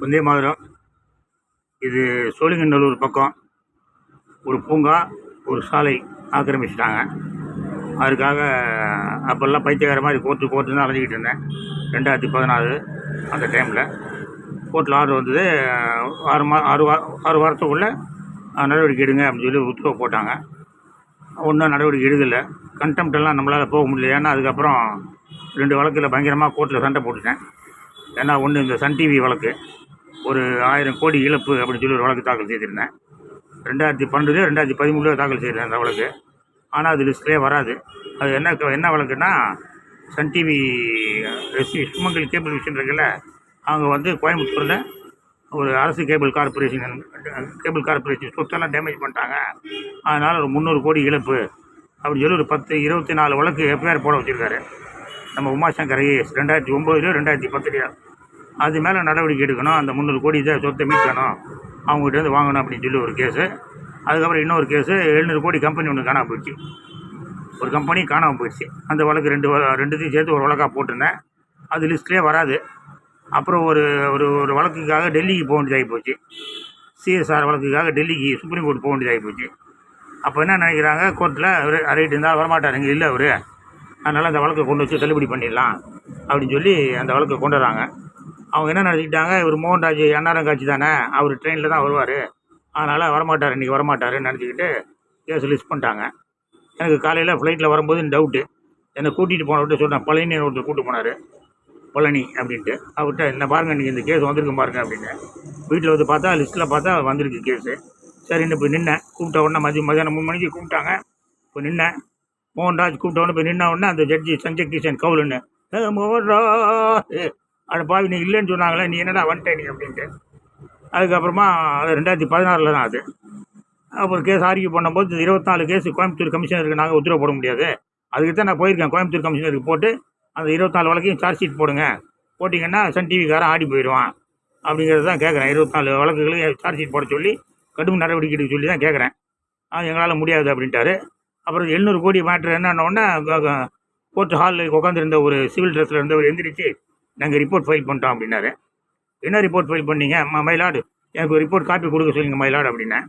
வந்தே மாதிரம். இது சோழிங்கநல்லூர் பக்கம். ஒரு பூங்கா ஒரு சாலை ஆக்கிரமிச்சிட்டாங்க. அதுக்காக அப்போல்லாம் பைத்தியகார மாதிரி கோர்ட்டு கோர்ட்டுன்னு அலைஞ்சிக்கிட்டு இருந்தேன். ரெண்டாயிரத்தி பதினாறு அந்த டைமில். கோர்ட்டில் ஆர்டர் வந்தது ஆறு மா ஆறு வா ஆறு வாரத்துக்குள்ளே நடவடிக்கை எடுங்க அப்படின்னு சொல்லி உத்தரவு போட்டாங்க. ஒன்றும் நடவடிக்கை எடுக்கலை. கண்டெம்ட்டெல்லாம் நம்மளால் போக முடியல. ஏன்னா அதுக்கப்புறம் ரெண்டு வழக்கில் பயங்கரமாக கோர்ட்டில் சண்டை போட்டுட்டேன். ஏன்னா ஒன்று இந்த சன் டிவி வழக்கு ஒரு ஆயிரம் கோடி இழப்பு அப்படின்னு சொல்லி ஒரு வழக்கு தாக்கல் செய்திருந்தேன். ரெண்டாயிரத்தி பன்னெண்டுலேயோ ரெண்டாயிரத்தி பதிமூணுலேயோ தாக்கல் செய்திருந்தேன் அந்த வழக்கு. ஆனால் அது லிஸ்ட்லேயே வராது. அது என்ன என்ன வழக்குன்னா Sun TV SC Sumangal cable vision இருக்குல்ல அவங்க வந்து கோயம்புத்தூரில் ஒரு அரசு கேபிள் கார்பரேஷன் கேபிள் கார்பரேஷன் சொத்தெல்லாம் டேமேஜ் பண்ணிட்டாங்க. அதனால் ஒரு முந்நூறு கோடி இழப்பு அப்படின்னு சொல்லி ஒரு பத்து இருபத்தி நாலு வழக்கு எஃப்ஐஆர் போட வச்சுருக்காரு. நம்ம உமாசங்கர் ஐஏஎஸ் ரெண்டாயிரத்தி ஒம்போதுலேயோ ரெண்டாயிரத்தி பத்துலேயோ. அது மேலே நடவடிக்கை எடுக்கணும். அந்த முந்நூறு கோடி இதை சொத்தை மீட்கணும். அவங்ககிட்டேருந்து வாங்கணும் அப்படின்னு சொல்லி ஒரு கேஸு அதுக்கப்புறம் இன்னொரு கேஸு எழுநூறு கோடி கம்பெனி ஒன்று காணாமல் போயிடுச்சு. ஒரு கம்பெனி காணாமல் போயிடுச்சு. அந்த வழக்கு ரெண்டு ரெண்டுத்தையும் சேர்த்து ஒரு வழக்காக போட்டிருந்தேன். அது லிஸ்ட்லேயே வராது. அப்புறம் ஒரு ஒரு ஒரு வழக்குக்காக டெல்லிக்கு போக வேண்டியதாகி போச்சு. சிஎஸ்ஆர் வழக்குக்காக டெல்லிக்கு சுப்ரீம் கோர்ட் போக வேண்டியதாகி போச்சு. அப்போ என்ன நினைக்கிறாங்க? கோர்ட்டில் அவர் ரைட் இருந்தால் வரமாட்டார். இங்கே இல்லை அவர். அதனால் அந்த வழக்கை கொண்டு வச்சு தள்ளுபடி பண்ணிடலாம் அப்படின்னு சொல்லி அந்த வழக்கை கொண்டு வராங்க. அவங்க என்ன நினச்சிக்கிட்டாங்க? இவர் மோகன்ராஜ் அன்னாரம் காட்சி தானே? அவர் ட்ரெயினில் தான் வருவார். அதனால் வரமாட்டார் இன்றைக்கி வரமாட்டாருன்னு நினச்சிக்கிட்டு கேஸ் லிஸ்ட் பண்ணிட்டாங்க. எனக்கு காலையில் ஃப்ளைட்டில் வரும்போது டவுட்டு என்னை கூட்டிகிட்டு போனவர்கிட்ட சொன்னேன் பழனி ஒருத்தர் கூட்டு போனார். பழனி அப்படின்ட்டு. அவர்கிட்ட என்ன பாருங்க இன்றைக்கி இந்த கேஸ் வந்திருக்கு பாருங்க அப்படின்னு. வீட்டில் வந்து பார்த்தா லிஸ்ட்டில் பார்த்தா வந்திருக்கு கேஸு சரின்னு இப்போ நின்னேன். கூப்பிட்ட உடனே மதியம் மதியானம் மூணு மணிக்கு கூப்பிட்டாங்க. இப்போ நின்னேன். மோகன்ராஜ் கூப்பிட்ட உடனே இப்போ நின்ன உடனே அந்த ஜட்ஜி சஞ்சய் கிஷன் கவுலுன்னு "ஏ, மோகன்ராஜ் அந்த பாவி நீ இல்லைன்னு சொன்னாங்களே நீ என்னடா வந்துட்டே நீ அப்படின்ட்டு. அதுக்கப்புறமா அது ரெண்டாயிரத்தி பதினாறில் தான் அது. அப்புறம் கேஸ் ஆர்கியூ பண்ணும்போது இருபத்தாலு கேஸ் கோயம்புத்தூர் கமிஷனருக்கு நாங்கள் உத்தரவு போட முடியாது. அதுக்கு தான் நான் போயிருக்கேன் கோயம்புத்தூர் கமிஷனருக்கு போட்டு அந்த இருபத்தாலு வழக்கையும் சார்ஜ் ஷீட் போடுங்க. போட்டிங்கன்னா சன் டிவிக்காரன் ஆடி போயிடுவான். அப்படிங்கிறது தான் கேட்குறேன் இருபத்தாலு வழக்குகளையும் சார்ஜ் ஷீட் போட சொல்லி கடும் நடவடிக்கை எடுக்க சொல்லி தான் கேட்குறேன் அது எங்களால் முடியாது அப்படின்ட்டாரு. அப்புறம் எழுநூறு கோடி மேட்ரு என்னன்னொடனே கோர்ட் ஹாலில் உட்காந்துருந்த ஒரு சிவில் ட்ரெஸ்ஸில் இருந்தவர் எந்திரிச்சு நாங்கள் ரிப்போர்ட் ஃபைல் பண்ணிட்டோம் அப்படின்னாரு. என்ன ரிப்போர்ட் ஃபைல் பண்ணீங்க? ம- மயிலாடு எனக்கு ஒரு ரிப்போர்ட் காப்பி கொடுக்க சொல்லுங்க மயிலாடு அப்படின்னேன்.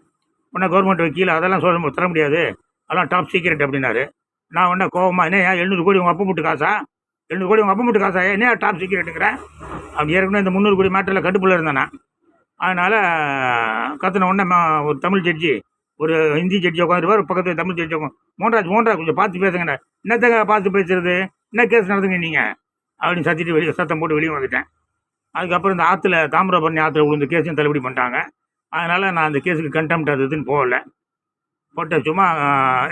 உடனே கவர்மெண்ட் வக்கீல் அதெல்லாம் சொல்ல தர முடியாது. அதெல்லாம் டாப் சீக்ரெட் அப்படின்னாரு. நான் உடனே கோவமா என்ன எழுநூறு கோடி உங்கள் அப்பா முட்டு காசா? எழுநூறு கோடி உங்கள் அப்பா முட்டு காசா? என்ன டாப் சீக்ரெட்டுங்கிறேன் அப்படி ஏற்கனவே இந்த முந்நூறு கோடி மேட்டரில் கட்டுப்புள்ள இருந்தேன். நான் அதனால் கற்றுன உடனே ஒரு தமிழ் ஜட்ஜி ஒரு ஹிந்தி ஜட்ஜி உட்காந்துருப்பார் பக்கத்தில் தமிழ் ஜட்ஜி உட்காந்து மோகன்ராஜ் மோகன்ராஜ் கொஞ்சம் பார்த்து பேசுங்கண்ணே என்னத்தங்க பார்த்து பேசுறது? என்ன கேஸ் நடத்துங்க நீங்கள் அப்படின்னு சத்திட்டு வெளியே சத்தம் போட்டு வெளியே வந்துட்டேன். அதுக்கப்புறம் இந்த ஆற்றுல தாமிரபரணி ஆற்றுல விழுந்த கேஸையும் தள்ளுபடி பண்ணிட்டாங்க. அதனால் நான் அந்த கேஸுக்கு கண்டெம்ட் அது இதுன்னு போகல. போட்ட சும்மா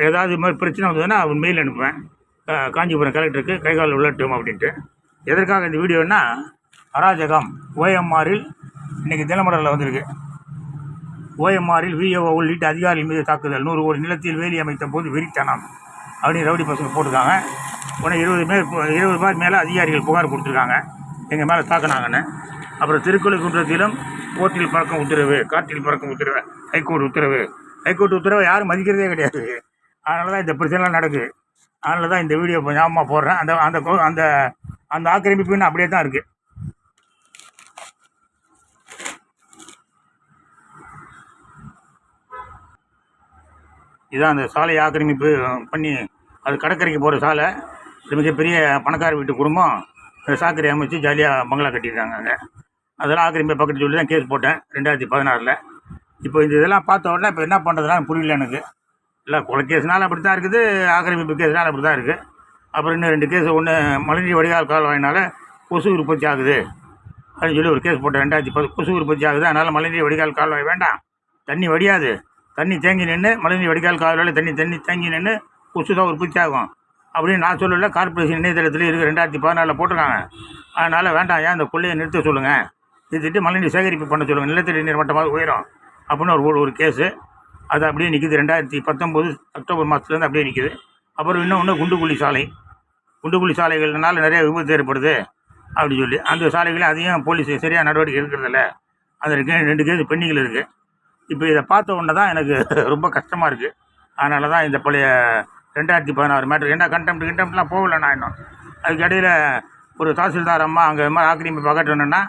ஏதாவது இது மாதிரி பிரச்சனை வந்ததுன்னா அவன் மெயில் அனுப்புவேன். காஞ்சிபுரம் கலெக்டருக்கு கைகால் உள்ளட்டும் அப்படின்ட்டு. எதற்காக இந்த வீடியோன்னா அராஜகம் ஓஎம்ஆரில் இன்றைக்கி தினமலரில் வந்திருக்கு. ஓஎம்ஆரில் விஏஓ உள்ளிட்ட அதிகாரிகள் மீது தாக்குதல். நூறு கோடி நிலத்தில் வேலி அமைத்த போது வெறித்தனம் அப்படின்னு ரவுடி பசங்க போட்டிருக்காங்க. உடனே இருபது பேர் இருபது பேர் மேலே அதிகாரிகள் புகார் கொடுத்துருக்காங்க. எங்கள் மேலே தாக்குனாங்கன்னு. அப்புறம் திருக்குறளுக்குன்றத்திலும் கோர்ட்டில் பறக்கும் உத்தரவு காற்றில் பறக்கும் உத்தரவு ஹைகோர்ட் உத்தரவு. ஹைகோர்ட் உத்தரவை யாரும் மதிக்கிறதே கிடையாது. அதனால தான் இந்த பிரச்சனைலாம் நடக்குது. அதனால தான் இந்த வீடியோ இப்போ ஞாபகமாக போடுறேன். அந்த அந்த கோ- அந்த அந்த ஆக்கிரமிப்பு இன்னும் அப்படியே தான் இருக்குது இதான் அந்த சாலை ஆக்கிரமிப்பு பண்ணி அது கடற்கரைக்கு போகிற சாலை. மிகப்பெரிய பணக்கார வீட்டு குடும்பம். சாக்கரை சாக்கடை அமைச்சு ஜாலியாக பங்களா கட்டியிருக்காங்க அங்கே. அதெல்லாம் ஆக்கிரமிப்பை பக்கத்து சொல்லி தான் கேஸ் போட்டேன் ரெண்டாயிரத்தி பதினாறில். இப்போ இந்த இதெல்லாம் பார்த்த உடனே இப்போ என்ன பண்ணுறதுலாம் புரியல எனக்கு. இல்லை கொலை கேஸ்னால அப்படி தான் இருக்குது ஆக்கிரமிப்பு கேஸ்னால அப்படி தான் இருக்குது அப்புறம் இன்னும் ரெண்டு கேஸ் ஒன்று மழைநீர் வடிகால் கால்வாயினால் கொசு உற்பத்தி ஆகுது. அப்படின்னு சொல்லி ஒரு கேஸ் போட்டேன் ரெண்டாயிரத்தி பத்து கொசு உற்பத்தி ஆகுது அதனால் மழைநீர் வடிகால் கால்வாய் வேண்டாம். தண்ணி வடியாது. தண்ணி தேங்கி நின்று மழைநீர் வடிகால் கால்வாயில் தண்ணி தண்ணி தேங்கி நின்று கொசு தான் உற்பத்தி ஆகும். அப்படின்னு நான் சொல்லல கார்ப்பரேஷன் இணையதளத்தில் இருக்குது ரெண்டாயிரத்தி பதினாலில் போட்டிருக்காங்க. அதனால் வேண்டாம் ஏன் அந்த கொள்ளையை நிறுத்த சொல்லுங்கள் நிறுத்திட்டு மழைநீர் சேகரிப்பு பண்ண சொல்லுங்கள் நிலத்தடி நீர் மட்டமாக உயரும். அப்படின்னு ஒரு ஒரு கேஸு அது அப்படியே நிற்கிது ரெண்டாயிரத்தி பத்தொம்போது அக்டோபர் மாதத்துலேருந்து அப்படியே நிற்கிது அப்புறம் இன்னும் ஒன்று குண்டுக்குழி சாலை. குண்டுகுழி சாலைகள்னால நிறைய விபத்து ஏற்படுது அப்படின்னு சொல்லி. அந்த சாலைகளில் அதையும் போலீஸ் சரியாக நடவடிக்கை எடுக்கிறதில்ல அந்த ரெண்டு- ரெண்டு கேஸ் பெண்டிங்கில் இருக்குது இப்போ இதை பார்த்த உடனே தான் எனக்கு ரொம்ப கஷ்டமாக இருக்குது அதனால தான் இந்த பழைய ரெண்டாயிரத்தி பதினாறு மேட்ரு என்ன கண்டெம்ட் கிண்டெம்ட்லாம் போகல நான் இன்னும். அதுக்கு இடையில் ஒரு தாசில்தார் அம்மா அங்கே மாதிரி ஆக்கிரமிப்பு அகற்றணுன்னா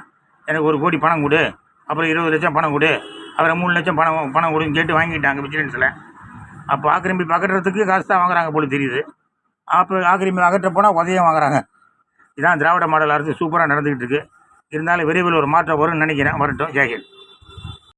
எனக்கு ஒரு கோடி பணம் கொடு. அப்புறம் இருபது லட்சம் பணம் கொடு. அப்புறம் மூணு லட்சம் பணம் பணம் கொடுன்னு கேட்டு வாங்கிட்டாங்க விஜிலன்ஸில் அப்போ ஆக்கிரமி பகட்டுறதுக்கு காசு தான் வாங்குறாங்க போல தெரியுது. அப்போ ஆக்கிரமி அகற்ற போனால் உதயம் வாங்குறாங்க. இதான் திராவிட மாடல் அரசு சூப்பராக நடந்துக்கிட்டு இருக்கு. இருந்தாலும் விரைவில் ஒரு மாற்றம் வரும்னு நினைக்கிறேன். வரட்டும். ஜெயஹிந்த்